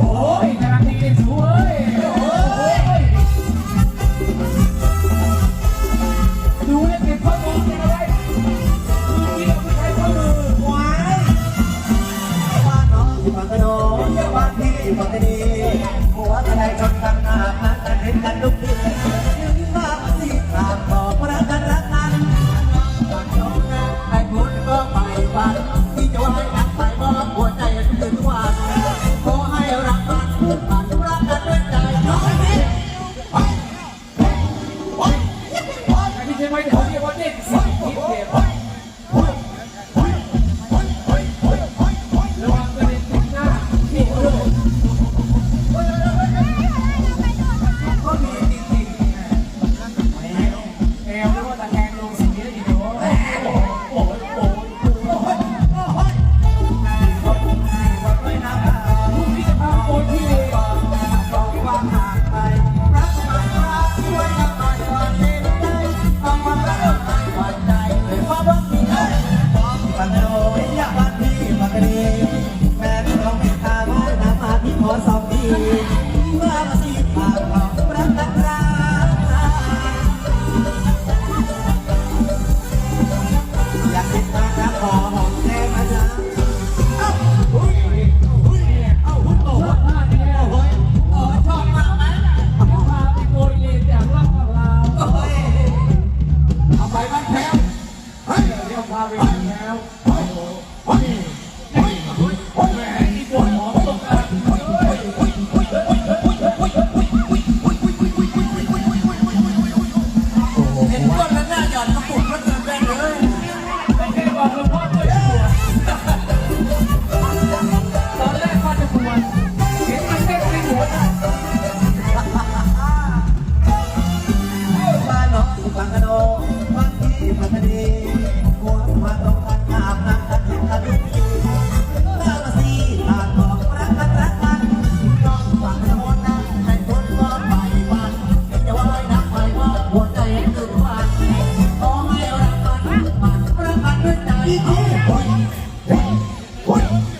โอ้ยกำลังดี Let's Wait, wait, wait.